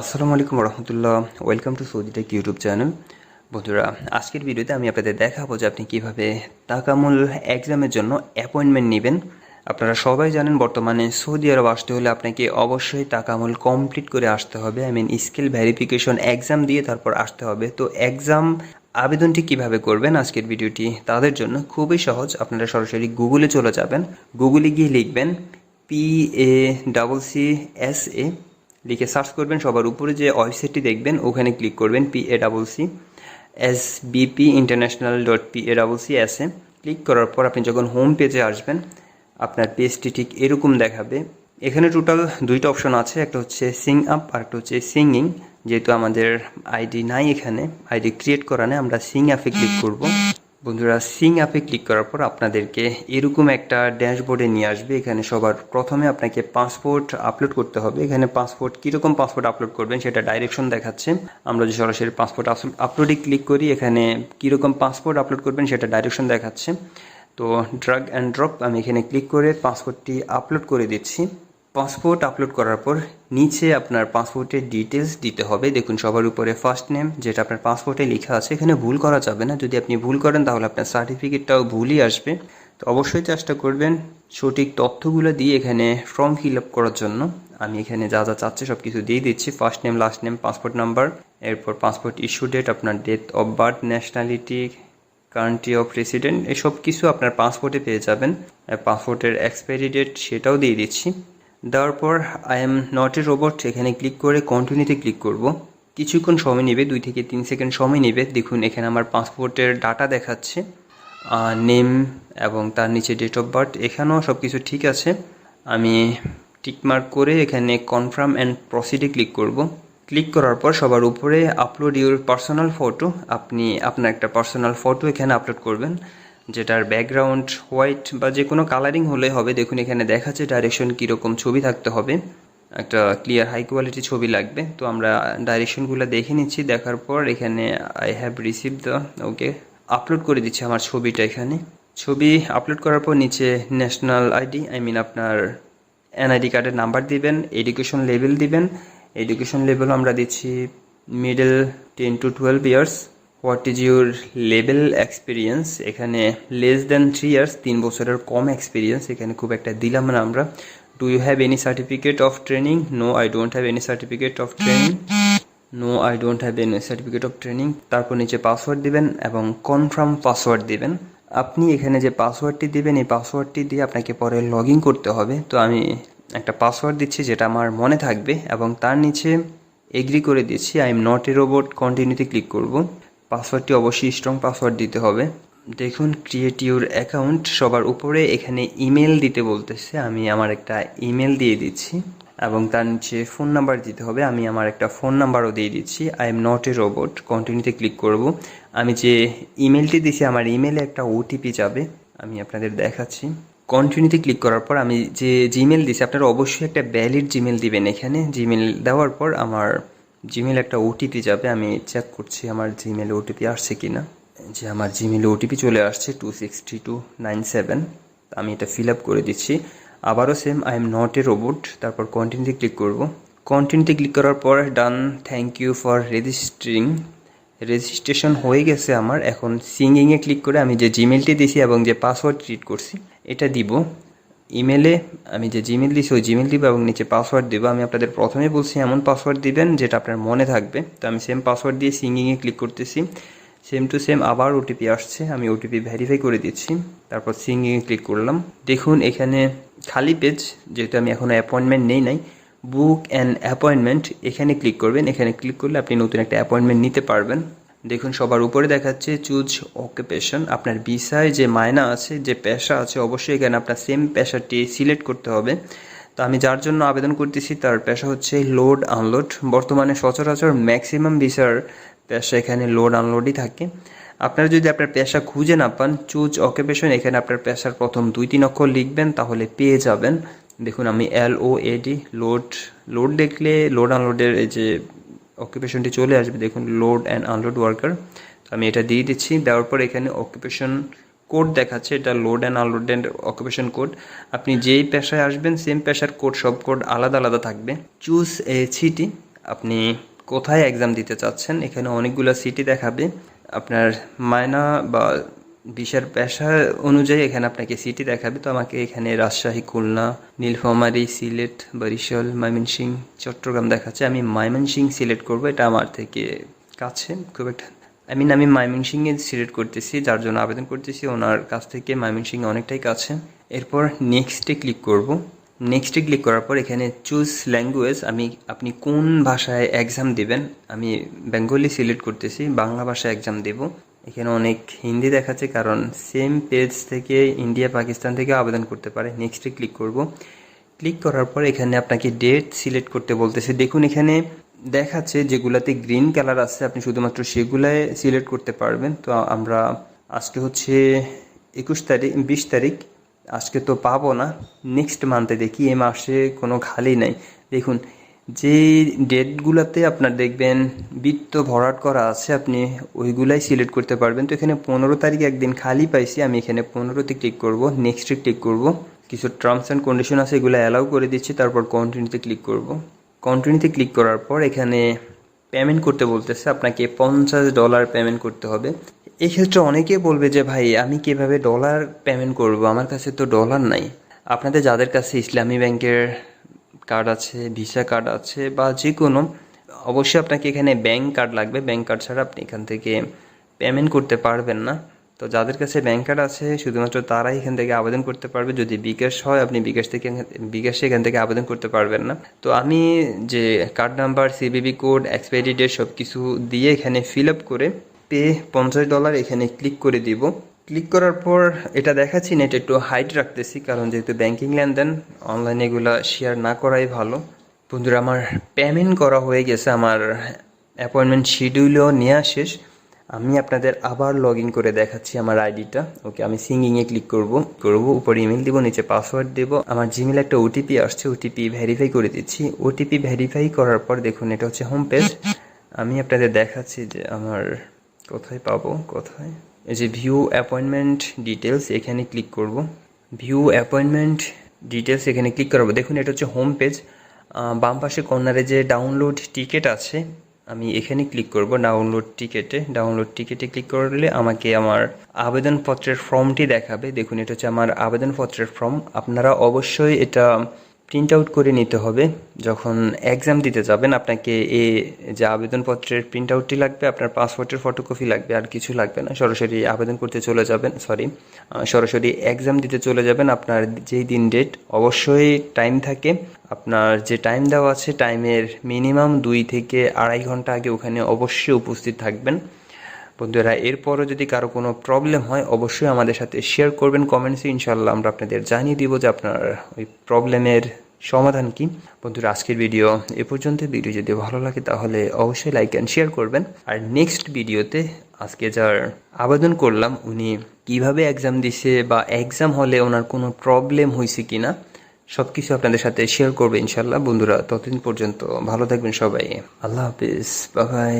আসসালামু আলাইকুম রহমতুল্লাহ welcome to Saudi tech YouTube channel বন্ধুরা, আজকের ভিডিওতে আমি আপনাদের দেখাবো যে আপনি কীভাবে তাকামুল এক্সামের জন্য অ্যাপয়েন্টমেন্ট নেবেন। আপনারা সবাই জানেন, বর্তমানে সৌদি আরব আসতে হলে আপনাকে অবশ্যই তাকামুল কমপ্লিট করে আসতে হবে। I mean skill verification exam দিয়ে তারপর আসতে হবে। তো এক্সাম আবেদনটি কীভাবে করবেন আজকের ভিডিওটি তাদের জন্য খুবই সহজ। আপনারা সরাসরি গুগলে চলে যাবেন। গুগলে গিয়ে লিখবেন P A double C S A লিখে সার্চ করবেন, সবার উপরে যে ওয়েবসাইটটি দেখবেন, ওখানে ক্লিক করবেন P A double C S BP international dot P A double C S A click করার পর আপনি যখন হোম পেজে আসবেন, আপনার পেজটি ঠিক এরকম দেখাবে। এখানে টোটাল দুইটা অপশন আছে, একটা হচ্ছে সিং আপ আর একটা হচ্ছে সিঙ্গিং যেহেতু আমাদের আইডি নাই এখানে আইডি ক্রিয়েট করা নেই, আমরা সিং অ্যাপে ক্লিক করব। বন্ধুরা সিং অ্যাপে ক্লিক করার পর আপনাদেরকে এরকম একটা ড্যাশবোর্ডে নিয়ে আসবে। এখানে সবার প্রথমে আপনাকে পাসপোর্ট আপলোড করতে হবে। এখানে পাসপোর্ট কীরকম পাসপোর্ট আপলোড করবেন সেটা ডাইরেকশন দেখাচ্ছে। আমরা যে সরাসরি পাসপোর্ট আপলোডে ক্লিক করি, এখানে কীরকম পাসপোর্ট আপলোড করবেন সেটা ডাইরেকশন দেখাচ্ছে। তো ড্রাগ অ্যান্ড ড্রপ আমি এখানে ক্লিক করে পাসপোর্টটি আপলোড করে দিচ্ছি। পাসপোর্ট আপলোড করার পর নিচে আপনার পাসপোর্টের ডিটেলস দিতে হবে। দেখুন, সবার উপরে ফার্স্ট নেম যেটা আপনার পাসপোর্টে লেখা আছে, এখানে ভুল করা যাবে না। যদি আপনি ভুল করেন, তাহলে আপনার সার্টিফিকেটটাও ভুলই আসবে। তো অবশ্যই চেষ্টা করবেন সঠিক তথ্যগুলো দিয়ে এখানে ফর্ম ফিল আপ করার জন্য। আমি এখানে যা যা চাচ্ছি সব কিছু দিয়ে দিচ্ছি। First name last name passport number এরপর পাসপোর্ট ইস্যু ডেট আপনার date of birth nationality country of resident এসব কিছু আপনার পাসপোর্টে পেয়ে যাবেন। পাসপোর্টের এক্সপায়ারি ডেট সেটাও দিয়ে দিচ্ছি। দেওয়ার পর I am not a robot এখানে ক্লিক করে কন্টিনিউতে ক্লিক করব। কিছুক্ষণ সময় নেবে, দুই থেকে তিন সেকেন্ড সময় নেবে। দেখুন, এখানে আমার পাসপোর্টের ডাটা দেখাচ্ছে নেম এবং তার নিচে ডেট অফ বার্থ এখানেও সব কিছু ঠিক আছে। আমি টিকমার্ক করে এখানে কনফার্ম অ্যান্ড প্রসিডে ক্লিক করব। ক্লিক করার পর সবার উপরে আপলোড ইউর পার্সোনাল ফটো আপনি আপনার একটা পার্সোনাল ফটো এখানে আপলোড করবেন। যেটার ব্যাকগ্রাউন্ড হোয়াইট বা যে কোনো কালারিং হলে হবে। দেখুন, এখানে দেখাচ্ছে ডাইরেকশন কীরকম ছবি থাকতে হবে। একটা ক্লিয়ার হাই কোয়ালিটি ছবি লাগবে। তো আমরা ডাইরেকশনগুলো দেখে নিচ্ছি। দেখার পর এখানে I have receive the okay upload করে দিচ্ছি আমার ছবিটা এখানে। ছবি আপলোড করার পর নিচে ন্যাশনাল আইডি আই মিন আপনার এনআইডি কার্ডের নাম্বার দিবেন এডুকেশন লেভেল দিবেন। এডুকেশন লেভেল আমরা দিচ্ছি middle ten to twelve years what is your level experience এখানে লেস দেন থ্রি ইয়ার্স তিন বছরের কম এক্সপিরিয়েন্স এখানে খুব একটা দিলাম না আমরা। Do you have any certificate of training no I don't have any certificate of training no I don't have any certificate of training তারপর নিচে পাসওয়ার্ড দিবেন এবং কনফার্ম পাসওয়ার্ড দিবেন। আপনি এখানে যে পাসওয়ার্ডটি দিবেন, এই পাসওয়ার্ডটি দিয়ে আপনাকে পরে লগ ইন করতে হবে। তো আমি একটা পাসওয়ার্ড দিচ্ছি, যেটা আমার মনে থাকবে এবং তার নিচে এগ্রি করে দিচ্ছি I am not a robot কন্টিনিউতে ক্লিক করব। পাসওয়ার্ডটি অবশ্যই স্ট্রং পাসওয়ার্ড দিতে হবে। দেখুন ক্রিয়েট ইউর অ্যাকাউন্ট সবার উপরে এখানে ইমেল দিতে বলতেছে। আমি আমার একটা ইমেল দিয়ে দিচ্ছি এবং তার নিচে ফোন নাম্বার দিতে হবে। আমি আমার একটা ফোন নাম্বারও দিয়ে দিচ্ছি। I am not a robot কন্টিনিউতে ক্লিক করব। আমি যে ইমেলটি দিছি, আমার ইমেলে একটা ওটিপি যাবে। আমি আপনাদের দেখাচ্ছি। কন্টিনিউতে ক্লিক করার পর আমি যে জিমেল দিছি, আপনারা অবশ্যই একটা ভ্যালিড জিমেল দিবেন এখানে। জিমেল দেওয়ার পর আমার জিমেল একটা ওটিপি যাবে, আমি চেক করছি আমার জিমেলে ওটিপি আসছে কি না যে আমার জিমেলে ওটিপি চলে আসছে two six three two nine seven আমি এটা ফিল আপ করে দিচ্ছি। আবারও same I am not a robot তারপর কন্টিনিউতে ক্লিক করব। কন্টিনিউতে ক্লিক করার পর done thank you for registering registration হয়ে গেছে আমার। এখন সিঙ্গিংয়ে ক্লিক করে আমি যে জিমেলটি দিছি এবং যে পাসওয়ার্ড ক্রিয়েট করছি, এটা দিব। ইমেলে আমি যে জিমেল দিছি, ওই জিমেল দিব এবং নিচে পাসওয়ার্ড দেবো। আমি আপনাদের প্রথমে বলছি, এমন পাসওয়ার্ড দিবেন যেটা আপনার মনে থাকবে। তো আমি সেম পাসওয়ার্ড দিয়ে সিঙ্গিংয়ে ক্লিক করতেছি। সেম টু সেম আবার ওটিপি আসছে। আমি ওটিপি ভেরিফাই করে দিচ্ছি। তারপর সিঙ্গিংয়ে ক্লিক করলাম। দেখুন, এখানে খালি পেজ যেহেতু আমি এখনও অ্যাপয়েন্টমেন্ট নেই নাই বুক অ্যান্ড অ্যাপয়েন্টমেন্ট এখানে ক্লিক করবেন। এখানে ক্লিক করলে আপনি নতুন একটা অ্যাপয়েন্টমেন্ট নিতে পারবেন। দেখুন, সবার উপরে দেখাচ্ছে চুজ অকুপেশন আপনার বিষয় যে মায়না আছে, যে পেশা আছে, অবশ্যই এখানে আপনার সেম পেশাটি সিলেক্ট করতে হবে। তো আমি যার জন্য আবেদন করতেছি, তার পেশা হচ্ছে লোড আনলোড বর্তমানে সচরাচর ম্যাক্সিমাম ভিসার পেশা এখানে লোড আনলোডই থাকে। আপনারা যদি আপনার পেশা খুঁজে না পান, চুজ অকুপেশন এখানে আপনার পেশার প্রথম দুই তিন অক্ষর লিখবেন, তাহলে পেয়ে যাবেন। দেখুন, আমি L O AD load load দেখলে লোড আনলোডের এই যে অকুপেশনটি চলে আসবে, দেখুন লোড অ্যান্ড আনলোড ওয়ার্কার আমি এটা দিয়ে দিচ্ছি, দেওয়ার পর এখানে অকুপেশন কোড দেখাচ্ছে, এটা load and unload and occupation code আপনি যেই পেশায় আসবেন সেম পেশার কোড সব কোড আলাদা আলাদা থাকবে। চুজ এ সিটি আপনি কোথায় এক্সাম দিতে চাচ্ছেন, এখানে অনেকগুলো সিটি দেখাবে। আপনার মায়না বা বিশার পেশা অনুযায়ী এখানে আপনাকে সিটি দেখাবে। তো আমাকে এখানে রাজশাহী, খুলনা, নীলফামারী, সিলেট, বরিশাল, ময়মনসিং, চট্টগ্রাম দেখাচ্ছে। আমি ময়মনসিং সিলেক্ট করব, এটা আমার থেকে কাছে খুব একটা। আই মিন আমি ময়মনসিংয়ে সিলেক্ট করতেছি, যার জন্য আবেদন করতেছি। ওনার কাছ থেকে ময়মনসিং অনেকটাই কাছে। এরপর নেক্সটে ক্লিক করব। নেক্সটে ক্লিক করার পর এখানে চুজ ল্যাঙ্গুয়েজ আমি, আপনি কোন ভাষায় এক্সাম দেবেন, আমি বেঙ্গলি সিলেক্ট করতেছি, বাংলা ভাষায় এক্সাম দেব। এখানে অনেক হিন্দি দেখাচ্ছে, কারণ সেম পেজ থেকে ইন্ডিয়া পাকিস্তান থেকে আবেদন করতে পারে। নেক্সটে ক্লিক করব। ক্লিক করার পর এখানে আপনাকে ডেট সিলেক্ট করতে বলতেছে। দেখুন, এখানে দেখাচ্ছে যেগুলাতে গ্রিন কালার আছে, আপনি শুধুমাত্র সেগুলাই সিলেক্ট করতে পারবেন। তো আমরা আজকে হচ্ছে একুশ তারিখ, বিশ তারিখ, আজকে তো পাবো না। নেক্সট মান্থে দেখি, এ মাসে কোনো খালি নাই। দেখুন যে ডেটগুলোতে আপনার দেখবেন বৃত্ত ভরাট করা আছে, আপনি ওইগুলাই সিলেক্ট করতে পারবেন। তো এখানে পনেরো তারিখ একদিন খালি পাইছি, আমি এখানে পনেরোতে ক্লিক করব নেক্সটে ক্লিক করব। কিছু টার্মস অ্যান্ড কন্ডিশন আছে, এগুলো অ্যালাউ করে দিচ্ছি, তারপর কন্টিনিউতে ক্লিক করব। কন্টিনিউতে ক্লিক করার পর এখানে পেমেন্ট করতে বলতেছে, আপনাকে পঞ্চাশ ডলার পেমেন্ট করতে হবে। এই ক্ষেত্রে অনেকে বলবে যে, ভাই, আমি কীভাবে ডলার পেমেন্ট করব? আমার কাছে তো ডলার নাই। আপনাদের, যাদের কাছে ইসলামী ব্যাংকের কার্ড আছে ভিসা কার্ড আছে বা যে কোনো অবশ্যই আপনাকে এখানে ব্যাংক কার্ড লাগবে। ব্যাংক কার্ড ছাড়া আপনি এখান থেকে পেমেন্ট করতে পারবেন না। তো যাদের কাছে ব্যাংক কার্ড আছে, শুধুমাত্র তারাই এখান থেকে আবেদন করতে পারবে। যদি বিকাশ হয়, আপনি বিকাশ থেকে বিকাশে এখান থেকে আবেদন করতে পারবেন না। তো আমি যে card number CVV code expiry date সব কিছু দিয়ে এখানে ফিল আপ করে পে পঞ্চাশ ডলার এখানে ক্লিক করে দিব। ক্লিক করার পর এটা দেখাচ্ছি না এটা একটু হাইট রাখতেছি, কারণ যেহেতু ব্যাংকিং লেনদেন অনলাইনে এগুলো শেয়ার না করাই ভালো। বন্ধুরা, আমার পেমেন্ট করা হয়ে গেছে, আমার অ্যাপয়েন্টমেন্ট শিডিউলও নেওয়া শেষ। আমি আপনাদের আবার লগ ইন করে দেখাচ্ছি আমার আইডিটা ওকে, আমি সিঙ্গিংয়ে ক্লিক করব করব, উপরে ইমেল দিব, নিচে পাসওয়ার্ড দেব। আমার জিমেল একটা ওটিপি আসছে ওটিপি ভেরিফাই করে দিচ্ছি। ওটিপি ভেরিফাই করার পর দেখুন, এটা হচ্ছে হোম পেজ আমি আপনাদের দেখাচ্ছি যে আমার কোথায় পাবো, কোথায়? যে ভিউ অ্যাপয়েন্টমেন্ট ডিটেলস এখানে ক্লিক করব। ভিউ অ্যাপয়েন্টমেন্ট ডিটেলস এখানে ক্লিক করব। দেখুন, এটা হচ্ছে হোম পেজ বাম পাশে কর্নারে যে ডাউনলোড টিকিট আছে, আমি এখানে ক্লিক করব ডাউনলোড টিকেটে ডাউনলোড টিকেটে ক্লিক করলে আমাকে আমার আবেদনপত্রের ফর্মটি দেখাবে। দেখুন, এটা হচ্ছে আমার আবেদনপত্রের ফর্ম আপনারা অবশ্যই এটা প্রিন্ট আউট করে নিতে হবে। যখন এক্সাম দিতে যাবেন, আপনাকে এ যে আবেদনপত্রের প্রিন্ট আউটটি লাগবে, আপনার পাসপোর্টের ফটোকপি লাগবে, আর কিছু লাগবে না। সরাসরি আবেদন করতে চলে যাবেন সরি সরাসরি এক্সাম দিতে চলে যাবেন আপনার যেই দিন ডেট অবশ্যই টাইম থাকে। আপনার যে টাইম দেওয়া আছে টাইমের মিনিমাম দুই থেকে আড়াই ঘণ্টা আগে ওখানে অবশ্যই উপস্থিত থাকবেন। বন্ধুরা, এরপরও যদি কারও কোনো প্রবলেম হয়, অবশ্যই আমাদের সাথে শেয়ার করবেন। কমেন্টসে ইনশাল্লাহ আমরা আপনাদের জানিয়ে দিব যে আপনার ওই প্রবলেমের সমাধান কি? বন্ধুরা, আজকের ভিডিও এ পর্যন্ত। ভিডিও যদি ভালো লাগে, তাহলে অবশ্যই লাইক অ্যান্ড শেয়ার করবেন। আর নেক্সট ভিডিওতে আজকে যার আবেদন করলাম, উনি কীভাবে এক্সাম দিছে বা এক্সাম হলে ওনার কোনো প্রবলেম হয়েছে কি না সব কিছু আপনাদের সাথে শেয়ার করবে ইনশাল্লাহ বন্ধুরা, ততদিন পর্যন্ত ভালো থাকবেন সবাই। আল্লাহ হাফিজ। বাবাই